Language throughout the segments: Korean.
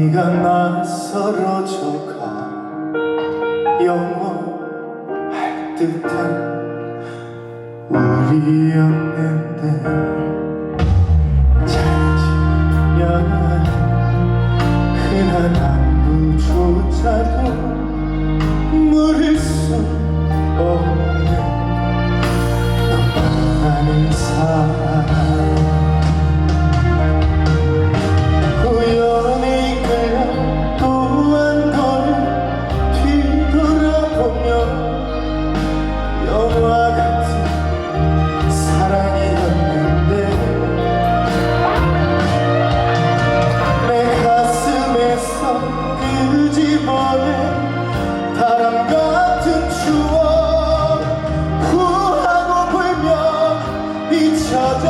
네가 낯설어져가 영원할 듯한 우리였는데. 찾아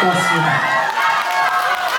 고맙습니다.